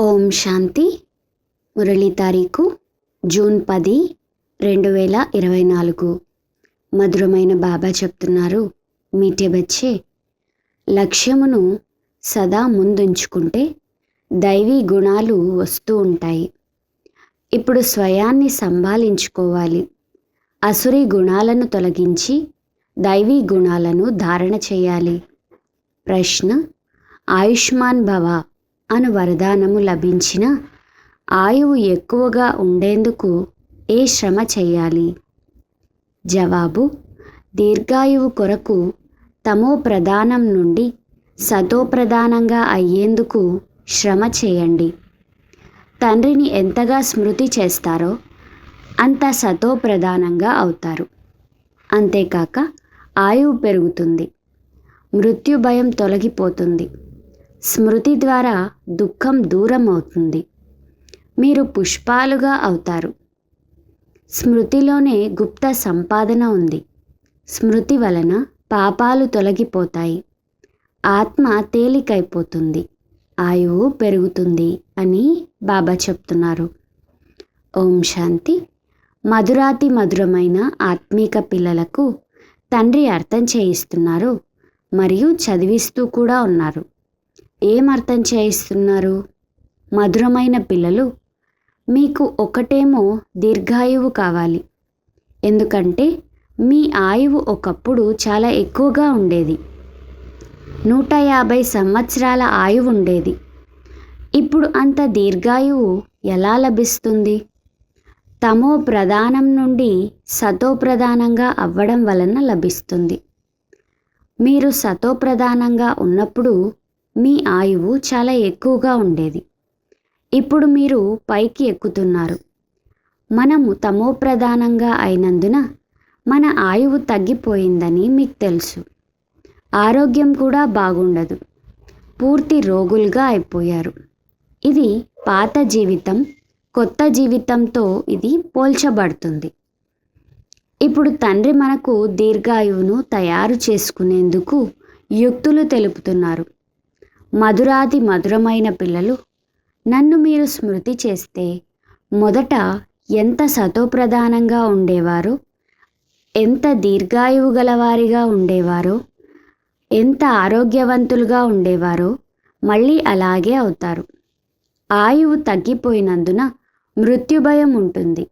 ఓం శాంతి. మురళీ తారీఖు జూన్ పది రెండు వేల ఇరవై నాలుగు. మధురమైన బాబా చెప్తున్నారు మీటే బచ్చే. లక్ష్యమును సదా ముందుంచుకుంటే దైవీ గుణాలు వస్తూ ఉంటాయి. ఇప్పుడు స్వయాన్ని సంభాళించుకోవాలి అసురీ గుణాలను తొలగించి దైవీ గుణాలను ధారణ చేయాలి. ప్రశ్న ఆయుష్మాన్ భవ అను వరదానము లభించిన ఆయువు ఎక్కువగా ఉండేందుకు ఏ శ్రమ చేయాలి? జవాబు దీర్ఘాయువు కొరకు తమో ప్రధానం నుండి సతో ప్రధానంగా అయ్యేందుకు శ్రమ చేయండి. తండ్రిని ఎంతగా స్మృతి చేస్తారో అంత సతో ప్రధానంగా అవుతారు. అంతేకాక ఆయువు పెరుగుతుంది. మృత్యు భయం తొలగిపోతుంది. స్మృతి ద్వారా దుఃఖం దూరం అవుతుంది మీరు పుష్పాలుగా అవుతారు. స్మృతిలోనే గుప్త సంపాదన ఉంది. స్మృతి వలన పాపాలు తొలగిపోతాయి. ఆత్మ తేలికైపోతుంది. ఆయువు పెరుగుతుంది అని బాబా చెప్తున్నారు. ఓం శాంతి. మధురాతి మధురమైన ఆత్మీక పిల్లలకు తండ్రి అర్థం చేయిస్తున్నారు. మరియు చదివిస్తూ కూడా ఉన్నారు. ఏం అర్థం చేయిస్తున్నారు? మధురమైన పిల్లలు మీకు ఒకటేమో దీర్ఘాయువు కావాలి. ఎందుకంటే మీ ఆయువు ఒకప్పుడు చాలా ఎక్కువగా ఉండేది. నూట యాభై సంవత్సరాల ఆయువు ఉండేది. ఇప్పుడు అంత దీర్ఘాయువు ఎలా లభిస్తుంది? తమో ప్రధానం నుండి సతో ప్రధానంగా అవ్వడం వలన లభిస్తుంది. మీరు సతో ప్రధానంగా ఉన్నప్పుడు మీ ఆయువు చాలా ఎక్కువగా ఉండేది. ఇప్పుడు మీరు పైకి ఎక్కుతున్నారు. మనము తమో ప్రధానంగా అయినందున మన ఆయువు తగ్గిపోయిందని మీకు తెలుసు. ఆరోగ్యం కూడా బాగుండదు. పూర్తి రోగులుగా అయిపోయారు. ఇది పాత జీవితం కొత్త జీవితంతో ఇది పోల్చబడుతుంది. ఇప్పుడు తండ్రి మనకు దీర్ఘాయువును తయారు చేసుకునేందుకు యుక్తులు తెలుపుతున్నారు. మధురాతి మధురమైన పిల్లలు నన్ను మీరు స్మృతి చేస్తే మొదట ఎంత సతోప్రధానంగా ఉండేవారో? ఎంత దీర్ఘాయువు గలవారిగా ఉండేవారో? ఎంత ఆరోగ్యవంతులుగా ఉండేవారో? మళ్ళీ అలాగే అవుతారు. ఆయువు తగ్గిపోయినందున మృత్యుభయం ఉంటుంది.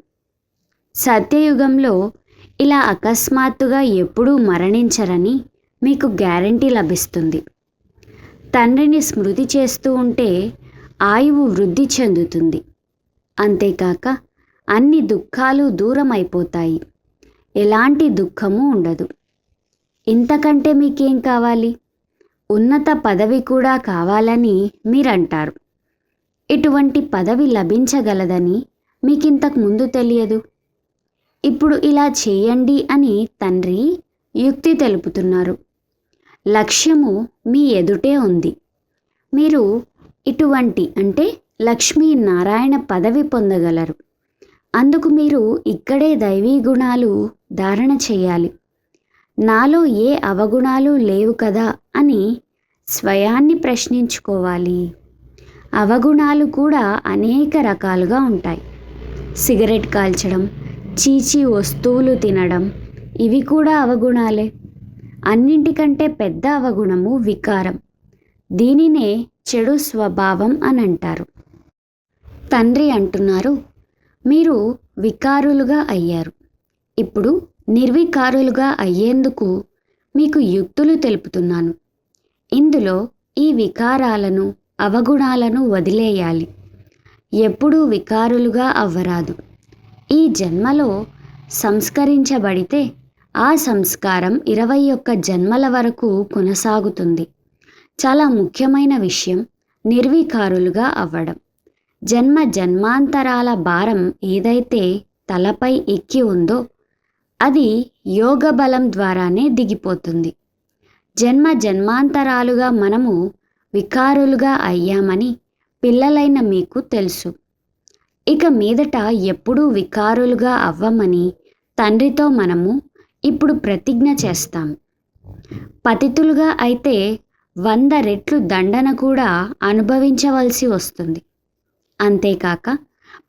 సత్యయుగంలో ఇలా అకస్మాత్తుగా ఎప్పుడూ మరణించరని మీకు గ్యారంటీ లభిస్తుంది. తండ్రిని స్మృతి చేస్తూ ఉంటే ఆయువు వృద్ధి చెందుతుంది. అంతేకాక అన్ని దుఃఖాలు దూరం అయిపోతాయి ఎలాంటి దుఃఖము ఉండదు. ఇంతకంటే మీకేం కావాలి? ఉన్నత పదవి కూడా కావాలని మీరంటారు. ఇటువంటి పదవి లభించగలదని మీకింతకు ముందు తెలియదు. ఇప్పుడు ఇలా చేయండి అని తండ్రి యుక్తి తెలుపుతున్నారు. లక్ష్యము మీ ఎదుటే ఉంది. మీరు ఇటువంటి అంటే లక్ష్మీ నారాయణ పదవి పొందగలరు. అందుకు మీరు ఇక్కడే దైవీ గుణాలు ధారణ చేయాలి. నాలో ఏ అవగుణాలు లేవు కదా అని స్వయాన్ని ప్రశ్నించుకోవాలి. అవగుణాలు కూడా అనేక రకాలుగా ఉంటాయి. సిగరెట్ కాల్చడం చీచీ వస్తువులు తినడం ఇవి కూడా అవగుణాలే. అన్నింటికంటే పెద్ద అవగుణము వికారం. దీనినే చెడు స్వభావం అని అంటారు తండ్రి అంటున్నారు మీరు వికారులుగా అయ్యారు. ఇప్పుడు నిర్వికారులుగా అయ్యేందుకు మీకు యుక్తులు తెలుపుతున్నాను. ఇందులో ఈ వికారాలను అవగుణాలను వదిలేయాలి. ఎప్పుడూ వికారులుగా అవ్వరాదు. ఈ జన్మలో సంస్కరించబడితే ఆ సంస్కారం ఇరవై ఒక్క జన్మల వరకు కొనసాగుతుంది. చాలా ముఖ్యమైన విషయం నిర్వికారులుగా అవ్వడం. జన్మ జన్మాంతరాల భారం ఏదైతే తలపై ఎక్కి ఉందో అది యోగ బలం ద్వారానే దిగిపోతుంది. జన్మ జన్మాంతరాలుగా మనము వికారులుగా అయ్యామని పిల్లలైన మీకు తెలుసు. ఇక మీదట ఎప్పుడూ వికారులుగా అవ్వమని తండ్రితో మనము ఇప్పుడు ప్రతిజ్ఞ చేస్తాం. పతితులుగా అయితే వంద రెట్లు దండన కూడా అనుభవించవలసి వస్తుంది. అంతేకాక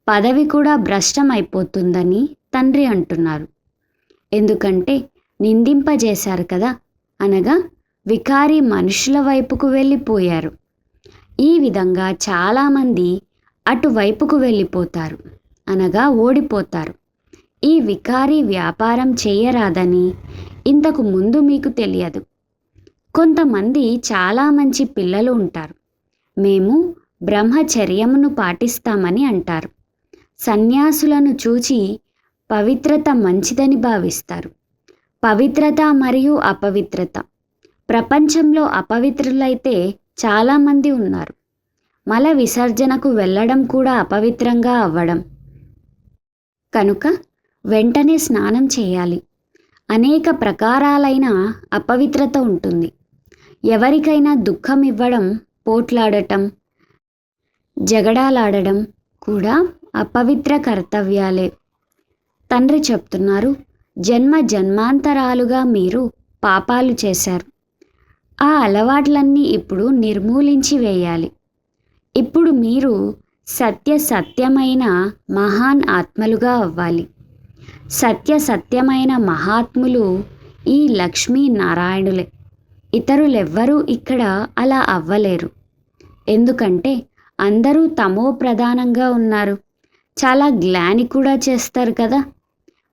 పదవి కూడా భ్రష్టమైపోతుందని తండ్రి అంటున్నారు. ఎందుకంటే నిందింపజేశారు కదా? అనగా వికారి మనుషుల వైపుకు వెళ్ళిపోయారు. ఈ విధంగా చాలామంది అటువైపుకు వెళ్ళిపోతారు. అనగా ఓడిపోతారు. ఈ వికారి వ్యాపారం చేయరాదని ఇంతకు ముందు మీకు తెలియదు. కొంతమంది చాలా మంచి పిల్లలు ఉంటారు. మేము బ్రహ్మచర్యమును పాటిస్తామని అంటారు. సన్యాసులను చూచి పవిత్రత మంచిదని భావిస్తారు. పవిత్రత మరియు అపవిత్రత. ప్రపంచంలో అపవిత్రులైతే చాలామంది ఉన్నారు. మల విసర్జనకు వెళ్ళడం కూడా అపవిత్రంగా అవ్వడం. కనుక వెంటనే స్నానం చేయాలి. అనేక ప్రకారాలైన అపవిత్రత ఉంటుంది. ఎవరికైనా దుఃఖం ఇవ్వడం పోట్లాడటం జగడాలాడడం కూడా అపవిత్ర కర్తవ్యాలే. తండ్రి చెప్తున్నారు జన్మ జన్మాంతరాలుగా మీరు పాపాలు చేశారు. ఆ అలవాట్లన్నీ ఇప్పుడు నిర్మూలించి వేయాలి. ఇప్పుడు మీరు సత్య సత్యమైన మహాన్ ఆత్మలుగా అవ్వాలి. సత్య సత్యమైన మహాత్ములు ఈ లక్ష్మీ నారాయణులే ఇతరులెవ్వరూ ఇక్కడ అలా అవ్వలేరు. ఎందుకంటే అందరూ తమో ప్రధానంగా ఉన్నారు. చాలా గ్లాని కూడా చేస్తారు కదా.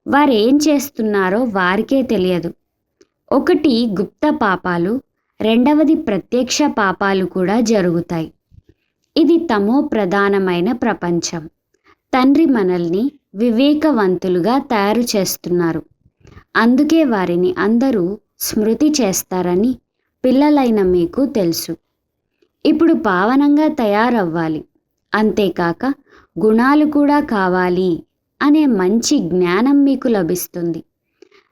వారేం చేస్తున్నారో వారికే తెలియదు. ఒకటి గుప్త పాపాలు రెండవది ప్రత్యక్ష పాపాలు కూడా జరుగుతాయి. ఇది తమో ప్రధానమైన ప్రపంచం. తండ్రి మనల్ని వివేకవంతులుగా తయారు చేస్తున్నారు. అందుకే వారిని అందరూ స్మృతి చేస్తారని పిల్లలైన మీకు తెలుసు. ఇప్పుడు పావనంగా తయారవ్వాలి. అంతేకాక గుణాలు కూడా కావాలి అనే మంచి జ్ఞానం మీకు లభిస్తుంది.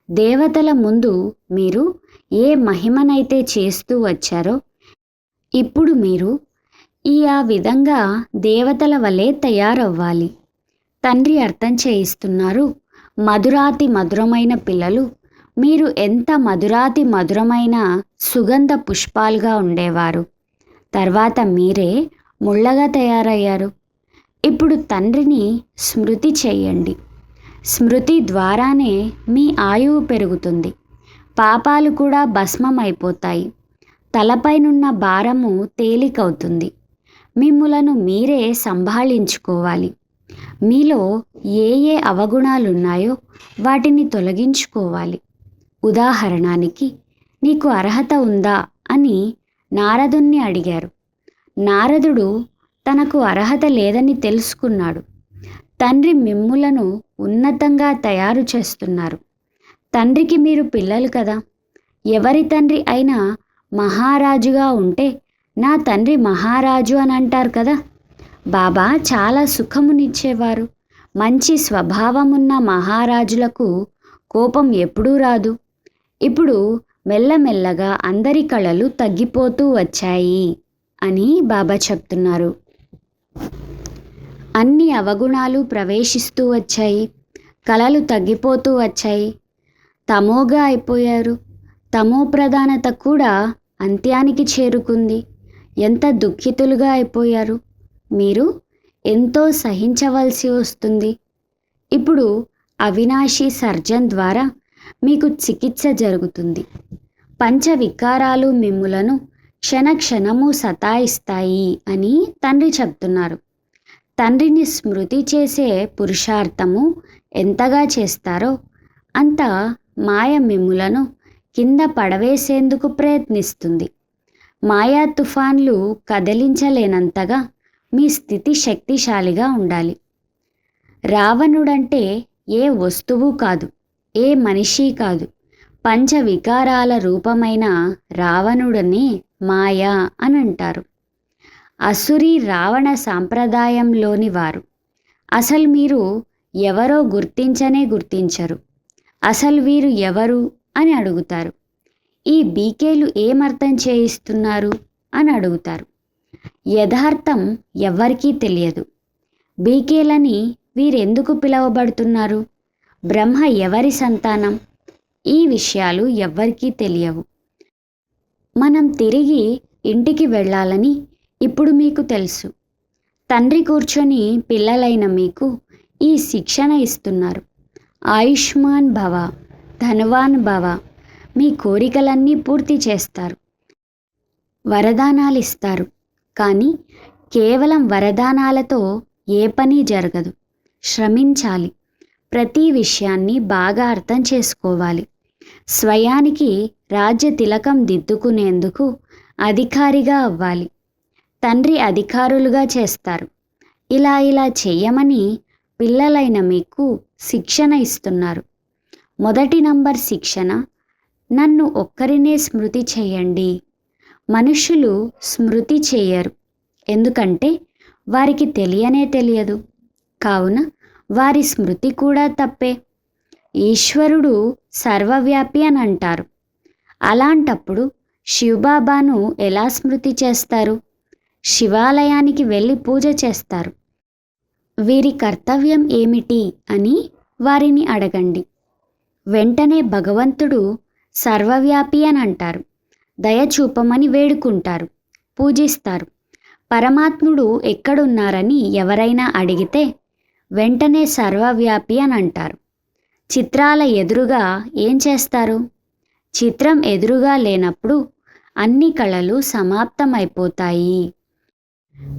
దేవతల ముందు మీరు ఏ మహిమనైతే చేస్తూ వచ్చారో ఇప్పుడు మీరు ఈ ఆ విధంగా దేవతల వలె తయారవ్వాలి. తండ్రి అర్థం చేయిస్తున్నారు. మధురాతి మధురమైన పిల్లలు మీరు ఎంత మధురాతి మధురమైన సుగంధ పుష్పాలుగా ఉండేవారు. తర్వాత మీరే ముళ్ళగా తయారయ్యారు. ఇప్పుడు తండ్రిని స్మృతి చేయండి. స్మృతి ద్వారానే మీ ఆయువు పెరుగుతుంది. పాపాలు కూడా భస్మమైపోతాయి. తలపైనున్న భారము తేలికవుతుంది. మిమ్ములను మీరే సంభాళించుకోవాలి. మీలో ఏ ఏ అవగుణాలున్నాయో వాటిని తొలగించుకోవాలి. ఉదాహరణానికి నీకు అర్హత ఉందా అని నారదుణ్ణి అడిగారు. నారదుడు తనకు అర్హత లేదని తెలుసుకున్నాడు. తండ్రి మిమ్ములను ఉన్నతంగా తయారు చేస్తున్నారు. తండ్రికి మీరు పిల్లలు కదా. ఎవరి తండ్రి అయినా మహారాజుగా ఉంటే నా తండ్రి మహారాజు అని అంటారు కదా. బాబా చాలా సుఖమునిచ్చేవారు. మంచి స్వభావమున్న మహారాజులకు కోపం ఎప్పుడూ రాదు. ఇప్పుడు మెల్లమెల్లగా అందరి కళలు తగ్గిపోతూ వచ్చాయి అని బాబా చెప్తున్నారు. అన్ని అవగుణాలు ప్రవేశిస్తూ వచ్చాయి. కళలు తగ్గిపోతూ వచ్చాయి. తమోగా అయిపోయారు. తమో ప్రధానత కూడా అంత్యానికి చేరుకుంది. ఎంత దుఃఖితులుగా అయిపోయారు. మీరు ఎంతో సహించవలసి వస్తుంది. ఇప్పుడు అవినాశి సర్జన్ ద్వారా మీకు చికిత్స జరుగుతుంది. పంచ వికారాలు మిమ్ములను క్షణక్షణము సతాయిస్తాయి అని తండ్రి చెప్తున్నారు. తండ్రిని స్మృతి చేసే పురుషార్థము ఎంతగా చేస్తారో అంత మాయ మిమ్ములను కింద పడవేసేందుకు ప్రయత్నిస్తుంది. మాయా తుఫాన్లు కదిలించలేనంతగా మీ స్థితి శక్తిశాలిగా ఉండాలి. రావణుడంటే ఏ వస్తువు కాదు ఏ మనిషి కాదు. పంచ వికారాల రూపమైన రావణుడని మాయా అని అంటారు అసురి రావణ సాంప్రదాయంలోని వారు. అసలు మీరు ఎవరో గుర్తించనే గుర్తించరు. అసలు వీరు ఎవరు అని అడుగుతారు. ఈ బీకేలు ఏమర్థం చేయిస్తున్నారు అని అడుగుతారు. యథార్థం ఎవ్వరికీ తెలియదు. బీకేలని వీరెందుకు పిలవబడుతున్నారు? బ్రహ్మ ఎవరి సంతానం? ఈ విషయాలు ఎవ్వరికీ తెలియవు. మనం తిరిగి ఇంటికి వెళ్ళాలని ఇప్పుడు మీకు తెలుసు. తండ్రి కూర్చొని పిల్లలైన మీకు ఈ శిక్షణ ఇస్తున్నారు. ఆయుష్మాన్ భవ ధనవాన్ భవ మీ కోరికలన్నీ పూర్తి చేస్తారు. వరదానాలు ఇస్తారు కానీ కేవలం వరదానాలతో ఏ పని జరగదు. శ్రమించాలి. ప్రతి విషయాన్ని బాగా అర్థం చేసుకోవాలి. స్వయానికి రాజ్య తిలకం దిద్దుకునేందుకు అధికారిగా అవ్వాలి. తండ్రి అధికారులుగా చేస్తారు. ఇలా ఇలా చేయమని పిల్లలైన మీకు శిక్షణ ఇస్తున్నారు. మొదటి నంబర్ శిక్షణ నన్ను ఒక్కరినే స్మృతి చేయండి. మనుషులు స్మృతి చేయరు. ఎందుకంటే వారికి తెలియనే తెలియదు. కావున వారి స్మృతి కూడా తప్పే. ఈశ్వరుడు సర్వవ్యాపి అని అంటారు. అలాంటప్పుడు శివబాబాను ఎలా స్మృతి చేస్తారు? శివాలయానికి వెళ్ళి పూజ చేస్తారు. వీరి కర్తవ్యం ఏమిటి అని వారిని అడగండి. వెంటనే భగవంతుడు సర్వవ్యాపి అని అంటారు. దయ చూపమని వేడుకుంటారు పూజిస్తారు. పరమాత్ముడు ఎక్కడున్నారని ఎవరైనా అడిగితే వెంటనే సర్వవ్యాపి అని అంటారు. చిత్రాల ఎదురుగా ఏం చేస్తారు? చిత్రం ఎదురుగా లేనప్పుడు అన్ని కళలు సమాప్తమైపోతాయి.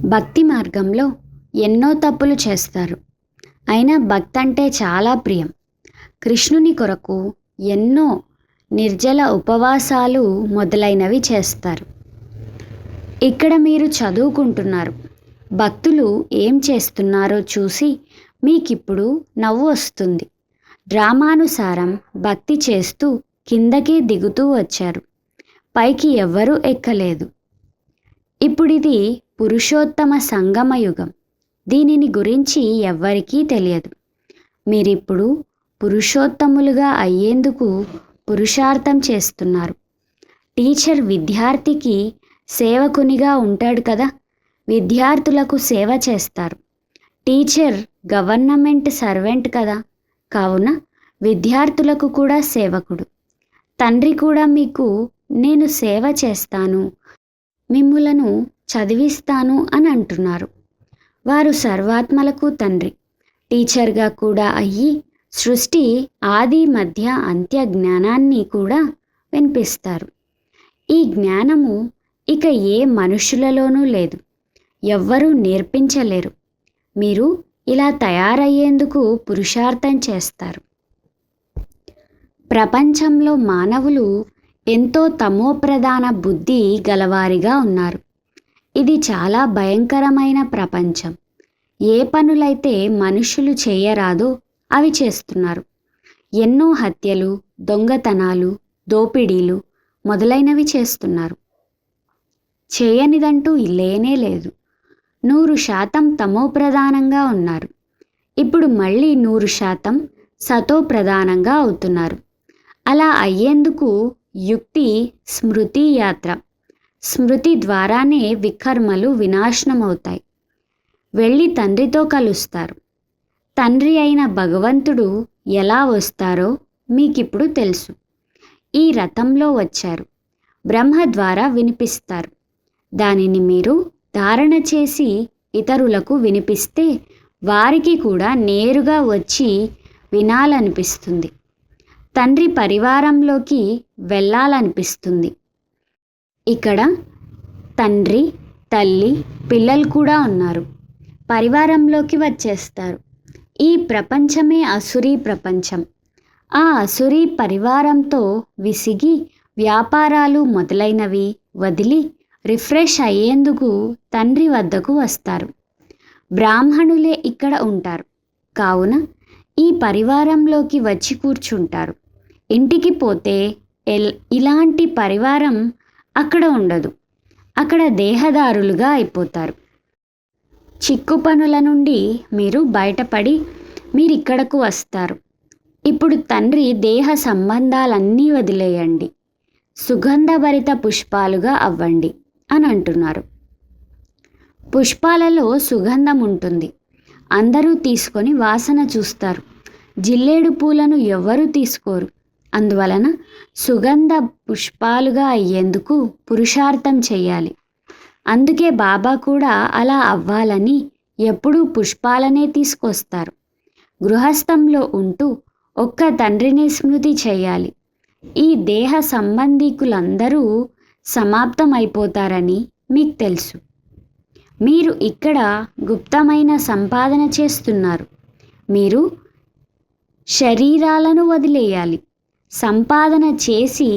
భక్తి మార్గంలో ఎన్నో తప్పులు చేస్తారు. అయినా భక్తి అంటే చాలా ప్రియం. కృష్ణుని కొరకు ఎన్నో నిర్జల ఉపవాసాలు మొదలైనవి చేస్తారు. ఇక్కడ మీరు చదువుకుంటున్నారు. భక్తులు ఏం చేస్తున్నారో చూసి మీకిప్పుడు నవ్వు వస్తుంది. డ్రామానుసారం భక్తి చేస్తూ కిందకే దిగుతూ వచ్చారు. పైకి ఎవ్వరూ ఎక్కలేదు. ఇప్పుడిది పురుషోత్తమ సంగమ యుగం. దీనిని గురించి ఎవ్వరికీ తెలియదు. మీరిప్పుడు పురుషోత్తములుగా అయ్యేందుకు పురుషార్థం చేస్తున్నారు. టీచర్ విద్యార్థికి సేవకునిగా ఉంటాడు కదా విద్యార్థులకు సేవ చేస్తారు. టీచర్ గవర్నమెంట్ సర్వెంట్ కదా కావున విద్యార్థులకు కూడా సేవకుడు. తండ్రి కూడా మీకు నేను సేవ చేస్తాను మిమ్ములను చదివిస్తాను అని అంటున్నారు. వారు సర్వాత్మలకు తండ్రి. టీచర్గా కూడా అయ్యి సృష్టి ఆది మధ్య అంత్య జ్ఞానాన్ని కూడా వినిపిస్తారు. ఈ జ్ఞానము ఇక ఏ మనుషులలోనూ లేదు. ఎవ్వరూ నేర్పించలేరు. మీరు ఇలా తయారయ్యేందుకు పురుషార్థం చేస్తారు. ప్రపంచంలో మానవులు ఎంతో తమోప్రధాన బుద్ధి గలవారిగా ఉన్నారు. ఇది చాలా భయంకరమైన ప్రపంచం. ఏ పనులైతే మనుషులు చేయరాదో అవి చేస్తున్నారు. ఎన్నో హత్యలు దొంగతనాలు దోపిడీలు మొదలైనవి చేస్తున్నారు. చేయనిదంటూ లేనే లేదు. నూరు శాతం తమో ప్రధానంగా ఉన్నారు. ఇప్పుడు మళ్ళీ నూరు శాతం సతో ప్రధానంగా అవుతున్నారు. అలా అయ్యేందుకు యుక్తి స్మృతి యాత్ర. స్మృతి ద్వారానే వికర్మలు వినాశనమవుతాయి. వెళ్ళి తండ్రితో కలుస్తారు. తండ్రి అయిన భగవంతుడు ఎలా వస్తారో మీకిప్పుడు తెలుసు. ఈ రథంలో వచ్చారు. బ్రహ్మ ద్వారా వినిపిస్తారు. దానిని మీరు ధారణ చేసి ఇతరులకు వినిపిస్తే వారికి కూడా నేరుగా వచ్చి వినాలనిపిస్తుంది. తండ్రి పరివారంలోకి వెళ్ళాలనిపిస్తుంది. ఇక్కడ తండ్రి తల్లి పిల్లలు కూడా ఉన్నారు. పరివారంలోకి వచ్చేస్తారు. ఈ ప్రపంచమే అసురీ ప్రపంచం. ఆ అసురీ పరివారంతో విసిగి వ్యాపారాలు మొదలైనవి వదిలి రిఫ్రెష్ అయ్యేందుకు తండ్రి వద్దకు వస్తారు. బ్రాహ్మణులే ఇక్కడ ఉంటారు. కావున ఈ పరివారంలోకి వచ్చి కూర్చుంటారు. ఇంటికి పోతే ఎల్ ఇలాంటి పరివారం అక్కడ ఉండదు. అక్కడ దేహదారులుగా అయిపోతారు. చిక్కు పనుల నుండి మీరు బయటపడి మీరు ఇక్కడకు వస్తారు. ఇప్పుడు తండ్రి దేహ సంబంధాలన్నీ వదిలేయండి. సుగంధభరిత పుష్పాలుగా అవ్వండి అని అంటున్నారు పుష్పాలలో సుగంధం ఉంటుంది అందరూ తీసుకొని వాసన చూస్తారు. జిల్లేడు పూలను ఎవ్వరూ తీసుకోరు. అందువలన సుగంధ పుష్పాలుగా అయ్యేందుకు పురుషార్థం చేయాలి. అందుకే బాబా కూడా అలా అవ్వాలని ఎప్పుడూ పుష్పాలనే తీసుకొస్తారు. గృహస్థంలో ఉంటూ ఒక్క తండ్రిని స్మృతి చేయాలి. ఈ దేహ సంబంధీకులందరూ సమాప్తమైపోతారని మీకు తెలుసు. మీరు ఇక్కడ గుప్తమైన సంపాదన చేస్తున్నారు. మీరు శరీరాలను వదిలేయాలి. సంపాదన చేసి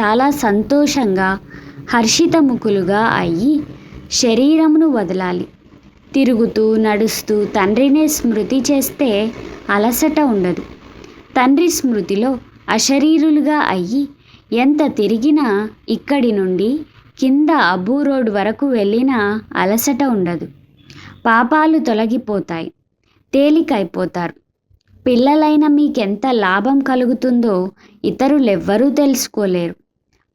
చాలా సంతోషంగా హర్షితముఖులుగా అయ్యి శరీరమును వదలాలి. తిరుగుతూ నడుస్తూ తండ్రినే స్మృతి చేస్తే అలసట ఉండదు. తండ్రి స్మృతిలో అశరీరులుగా అయ్యి ఎంత తిరిగినా ఇక్కడి నుండి కింద అబ్బూ రోడ్ వరకు వెళ్ళినా అలసట ఉండదు. పాపాలు తొలగిపోతాయి. తేలికైపోతారు. పిల్లలైన మీకెంత లాభం కలుగుతుందో ఇతరులెవ్వరూ తెలుసుకోలేరు.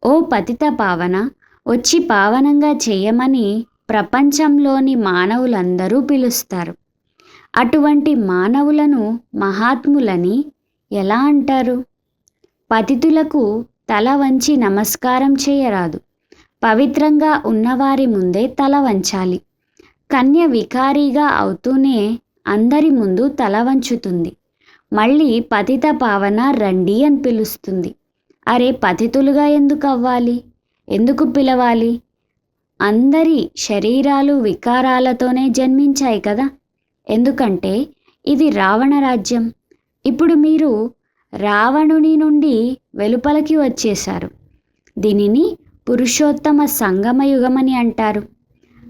ఓ పతిత పావన వచ్చి పావనంగా చేయమని ప్రపంచంలోని మానవులందరూ పిలుస్తారు. అటువంటి మానవులను మహాత్ములని ఎలా అంటారు? పతితులకు తల వంచి నమస్కారం చేయరాదు. పవిత్రంగా ఉన్నవారి ముందే తల వంచాలి. కన్య వికారీగా అవుతూనే అందరి ముందు తల వంచుతుంది. మళ్ళీ పతిత పావన రండి అని పిలుస్తుంది. అరే పతితులుగా ఎందుకు అవ్వాలి ఎందుకు పిలవాలి? అందరి శరీరాలు వికారాలతోనే జన్మించాయి కదా. ఎందుకంటే ఇది రావణ రాజ్యం. ఇప్పుడు మీరు రావణుని నుండి వెలుపలకి వచ్చేశారు. దీనిని పురుషోత్తమ సంగమయుగమని అంటారు.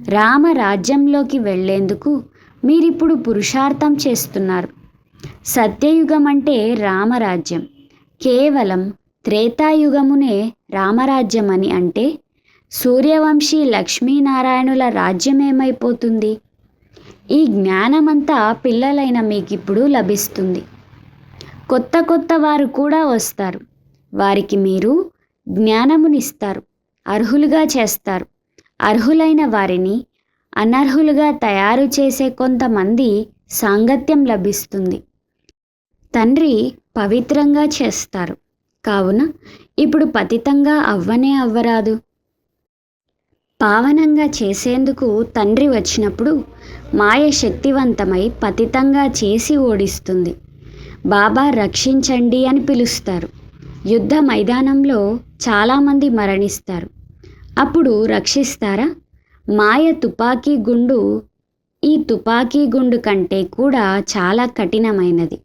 రామ రాజ్యంలోకి వెళ్ళేందుకు మీరిప్పుడు పురుషార్థం చేస్తున్నారు. సత్యయుగం అంటే రామరాజ్యం కేవలం త్రేతాయుగమునే రామరాజ్యం అని అంటే సూర్యవంశీ లక్ష్మీనారాయణుల రాజ్యం ఏమైపోతుంది ఈ జ్ఞానమంతా పిల్లలైన మీకిప్పుడు లభిస్తుంది. కొత్త కొత్త వారు కూడా వస్తారు. వారికి మీరు జ్ఞానమునిస్తారు. అర్హులుగా చేస్తారు. అర్హులైన వారిని అనర్హులుగా తయారు చేసే కొంతమంది సాంగత్యం లభిస్తుంది. తండ్రి పవిత్రంగా చేస్తారు. కావున ఇప్పుడు పతితంగా అవ్వనే అవ్వరాదు. పావనంగా చేసేందుకు తండ్రి వచ్చినప్పుడు మాయ శక్తివంతమై పతితంగా చేసి ఓడిస్తుంది. బాబా రక్షించండి అని పిలుస్తారు. యుద్ధ మైదానంలో చాలామంది మరణిస్తారు. అప్పుడు రక్షిస్తారా? మాయ తుపాకీ గుండు ఈ తుపాకీ గుండు కంటే కూడా చాలా కఠినమైనది.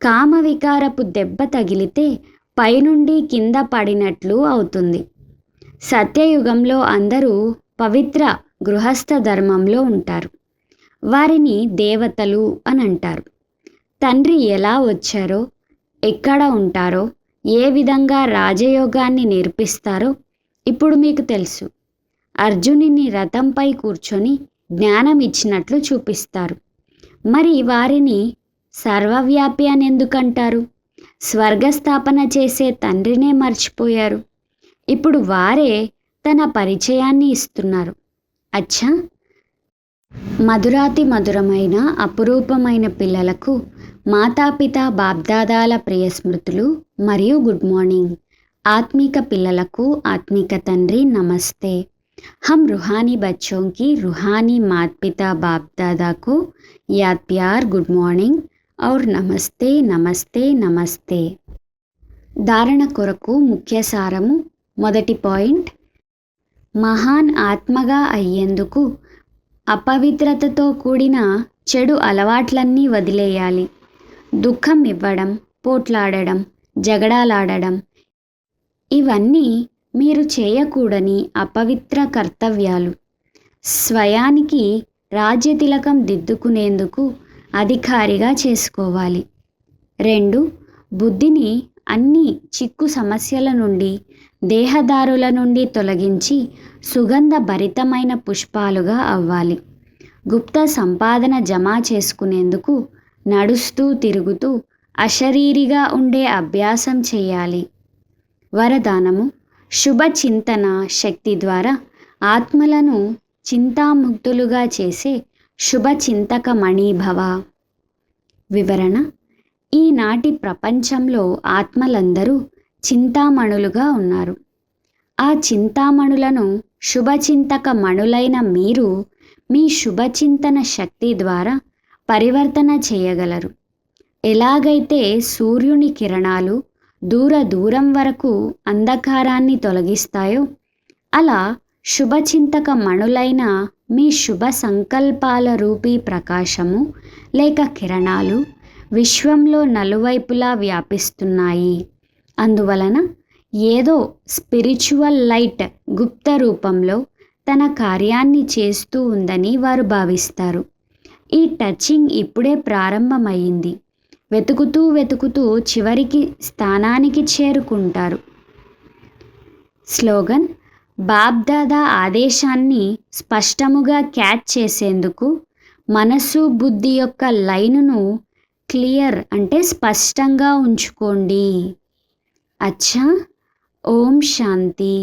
కామవికారపు దెబ్బ తగిలితే పైనుండి కింద పడినట్లు అవుతుంది. సత్యయుగంలో అందరూ పవిత్ర గృహస్థ ధర్మంలో ఉంటారు. వారిని దేవతలు అని అంటారు తండ్రి ఎలా వచ్చారో ఎక్కడ ఉంటారో ఏ విధంగా రాజయోగాన్ని నేర్పిస్తారో ఇప్పుడు మీకు తెలుసు. అర్జునిని రథంపై కూర్చొని జ్ఞానం ఇచ్చినట్లు చూపిస్తారు. మరి వారిని సర్వవ్యాపి అని ఎందుకంటారు? స్వర్గస్థాపన చేసే తండ్రినే మర్చిపోయారు ఇప్పుడు వారే తన పరిచయాన్ని ఇస్తున్నారు అచ్చా మధురాతి మధురమైన అపురూపమైన పిల్లలకు మాతాపిత బాబ్దాదాల ప్రియ స్మృతులు మరియు గుడ్ మార్నింగ్ ఆత్మిక పిల్లలకు ఆత్మిక తండ్రి నమస్తే हम रूहानी बच्चों की रूहानी माता पिता बाप दादा को याद प्यार गुड मॉर्निंग ఔర్ నమస్తే నమస్తే నమస్తే. ధారణ కొరకు ముఖ్య సారము మొదటి పాయింట్. మహాన్ ఆత్మగా అయ్యేందుకు అపవిత్రతతో కూడిన చెడు అలవాట్లన్నీ వదిలేయాలి. దుఃఖం ఇవ్వడం పోట్లాడడం జగడాలాడడం ఇవన్నీ మీరు చేయకూడని అపవిత్ర కర్తవ్యాలు. స్వయానికి రాజ్యతిలకం దిద్దుకునేందుకు అధికారిగా చేసుకోవాలి. రెండు బుద్ధిని అన్ని చిక్కు సమస్యల నుండి దేహదారుల నుండి తొలగించి సుగంధ భరితమైన పుష్పాలుగా అవ్వాలి. గుప్త సంపాదన జమ చేసుకునేందుకు నడుస్తూ తిరుగుతూ అశరీరిగా ఉండే అభ్యాసం చేయాలి. వరదానము శుభ చింతన శక్తి ద్వారా ఆత్మలను చింతాముక్తులుగా చేసే శుభచింతకమణీభవ. మణిభవ వివరణ ఈనాటి ప్రపంచంలో ఆత్మలందరూ చింతామణులుగా ఉన్నారు. ఆ చింతామణులను శుభచింతక మణులైన మీరు మీ శుభచింతన శక్తి ద్వారా పరివర్తన చేయగలరు. ఎలాగైతే సూర్యుని కిరణాలు దూర దూరం వరకు అంధకారాన్ని తొలగిస్తాయో అలా శుభచింతక మణులైన మీ శుభ సంకల్పాల రూపీ ప్రకాశము లేక కిరణాలు విశ్వంలో నలువైపులా వ్యాపిస్తున్నాయి. అందువలన ఏదో స్పిరిచువల్ లైట్ గుప్త రూపంలో తన కార్యాన్ని చేస్తూ ఉందని వారు భావిస్తారు. ఈ టచింగ్ ఇప్పుడే ప్రారంభమైంది. వెతుకుతూ వెతుకుతూ చివరికి స్థానానికి చేరుకుంటారు. స్లోగన్ బాబ్దాదా ఆదేశాన్ని స్పష్టముగా క్యాచ్ చేసేందుకు మనసు బుద్ధి యొక్క లైనును క్లియర్ అంటే స్పష్టంగా ఉంచుకోండి. అచ్చా. ఓం శాంతి.